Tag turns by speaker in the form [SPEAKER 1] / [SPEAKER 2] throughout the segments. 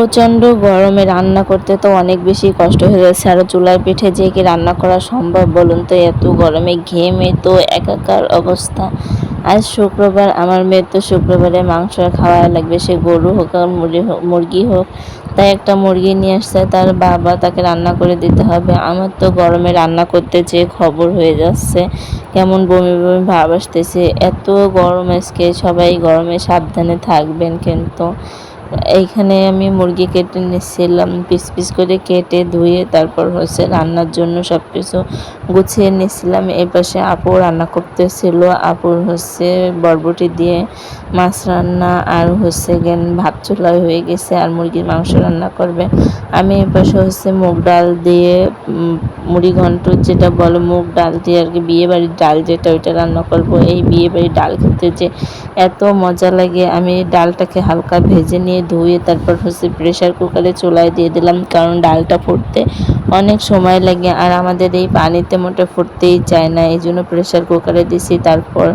[SPEAKER 1] প্রচণ্ড গরমে রান্না করতে তো অনেক বেশি কষ্ট হয়ে যাচ্ছে। আর চুলার পিঠে যে কি রান্না করা সম্ভব বলুন তো? এত গরমে ঘেমে তো একাকার অবস্থা। আজ শুক্রবার, আমার মেয়ের তো শুক্রবারে মাংস খাওয়া লাগবে। সে গরু হোক আর মুরগি হোক মুরগি হোক, তাই একটা মুরগি নিয়ে আসছে। তার বাবা তাকে রান্না করে দিতে হবে। আমার তো গরমে রান্না করতে যেয়ে খবর হয়ে যাচ্ছে। কেমন বমি বমি ভাব আসতেছে। এত গরম আজকে। সবাই গরমে সাবধানে থাকবেন কিন্তু। এইখানে আমি মুরগি কেটে নিচ্ছিলাম পিস পিস করে কেটে ধুয়ে তারপর হচ্ছে রান্নার জন্য সব কিছু গুছিয়ে নিচ্ছিলাম এই পাশে আপু রান্না করতেছিল, আপুর হচ্ছে বরবটি দিয়ে মাছ রান্না আর হচ্ছে গেন ভাত চুলাই হয়ে গেছে আর মুরগির মাংস রান্না করবে। আমি এই পাশে হচ্ছে মুগ ডাল দিয়ে মুড়ি ঘন্ট যেটা বলে মুগ ডাল দিয়ে আর কি বিয়ে বাড়ির ডাল যেটা ওইটা রান্না করব। এই বিয়ে বাড়ির ডাল খেতে যে এত মজা লাগে। আমি ডালটাকে হালকা ভেজে নিয়ে ধুয়ে তারপর হচ্ছে প্রেশার কুকারে চুলায় দিয়ে দিলাম। কারণ ডালটা ফুটতে অনেক সময় লাগে আর আমাদের এই পানিতে মোটে ফুটতেই চায় না। এই জন্য প্রেশার কুকারে দিছি, তারপর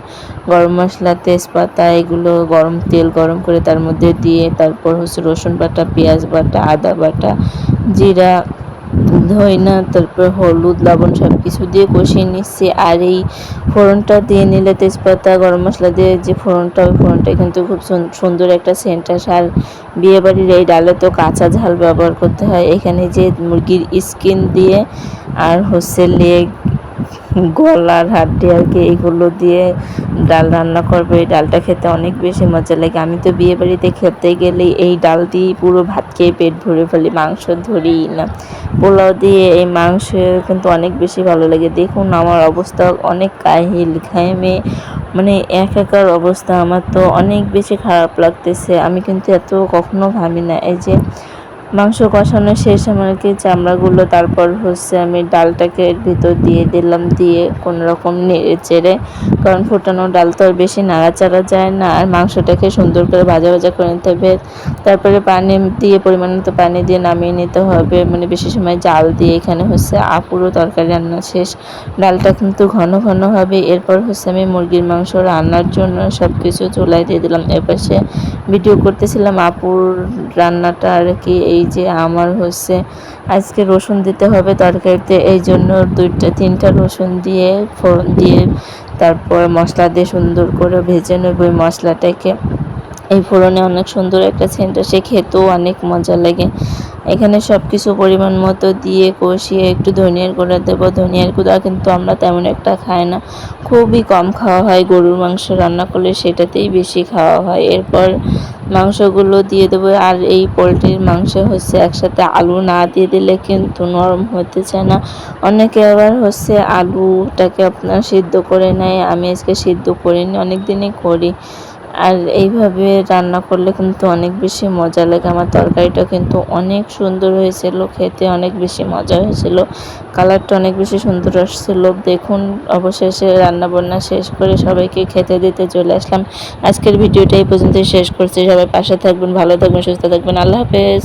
[SPEAKER 1] গরম মশলা, তেজপাতা, এগুলো গরম তেল গরম করে তার মধ্যে দিয়ে তারপর হচ্ছে রসুন বাটা, পেঁয়াজ বাটা, আদা বাটা, জিরা ধইনা তারপর হলুদ, লবণ সব কিছু দিয়ে কষিয়ে নিচ্ছি আর এই ফোড়নটা দিয়ে নিলে তেজপাতা, গরম মশলা দিয়ে যে ফোড়নটা, ওই ফোড়নটা কিন্তু খুব সুন্দর একটা সেন্ট আসে। আর বিয়েবাড়ির এই ডালে তো কাঁচা ঝাল ব্যবহার করতে হয়। এখানে যে মুরগির স্কিন দিয়ে আর হচ্ছে লেগ গলার হাড্ডি আর কি এইগুলো দিয়ে ডাল রান্না করবে। এই ডালটা খেতে অনেক বেশি মজা লাগে। আমি তো বিয়ে বাড়িতে খেতে গেলেই এই ডাল দিয়ে পুরো ভাত খেয়ে পেট ভরে ফেলি, মাংস ধরি না। পোলাও দিয়ে এই মাংস কিন্তু অনেক বেশি ভালো লাগে। দেখুন আমার অবস্থা অনেক কাহিল খাইমে মানে এক একার অবস্থা। আমার তো অনেক বেশি খারাপ লাগতেছে। আমি কিন্তু এত কখনো ভাবি না। এই যে মাংস কষানো শেষ আমার কি চামড়াগুলো, তারপর হচ্ছে আমি ডালটাকে ভিতর দিয়ে দিলাম, দিয়ে কোনো রকম নেড়ে চেড়ে, কারণ ফুটানো ডাল তো আর বেশি নাড়াচাড়া যায় না, আর মাংসটাকে সুন্দর করে ভাজা ভাজা করে নিতে হবে। তারপরে পানি দিয়ে পরিমাণ মতো পানি দিয়ে নামিয়ে নিতে হবে মানে বেশি সময় জাল দিয়ে এখানে হচ্ছে আপুরো তরকারি রান্না শেষ। ডালটা কিন্তু ঘন ঘন হবে, এরপর হচ্ছে আমি মুরগির মাংস রান্নার জন্য সব কিছু চুলাই দিয়ে দিলাম। এপাশে ভিডিও করতেছিলাম আপুর রান্নাটা আর কি এই যে আমার হচ্ছে আজকে রসুন দিতে হবে তরকারিতে, এই জন্য দুইটা, তিনটা রসুন দিয়ে, ফোড়ন দিয়ে তারপর মশলা দিয়ে সুন্দর করে ভেজে নেব ওই মশলাটাকে। এই ফোড়নে অনেক সুন্দর একটা সেন্টার সে খেতেও অনেক মজা লাগে। এখানে সব কিছু পরিমাণ মতো দিয়ে কষিয়ে একটু ধনিয়ার গুঁড়া দেবো। ধনিয়ার গুঁড়া কিন্তু আমরা তেমন একটা খাই না। খুবই কম খাওয়া হয়, গরুর মাংস রান্না করলে সেটাতেই বেশি খাওয়া হয়। এরপর মাংসগুলো দিয়ে দেবো। আর এই পোলট্রির মাংস হচ্ছে একসাথে আলু না দিয়ে দিলে কিন্তু নরম হতে চায় না। অনেকে আবার হচ্ছে আলুটাকে আপনার সিদ্ধ করে নেয়। আমি আজকে সিদ্ধ করিনি, অনেক দিনই করি। আর এইভাবে রান্না করলে কিন্তু অনেক বেশি মজা লাগে। আমার তরকারিটা কিন্তু অনেক সুন্দর হয়েছিল, খেতে অনেক বেশি মজা হয়েছিল, কালারটা অনেক বেশি সুন্দর আসছিল। দেখুন, অবশেষে রান্না বান্না শেষ করে সবাইকে খেতে দিতে চলে আসলাম। আজকের ভিডিওটা এই পর্যন্ত শেষ করছি। সবাই পাশে থাকবেন, ভালো থাকবেন, সুস্থ থাকবেন। আল্লাহ হাফেজ।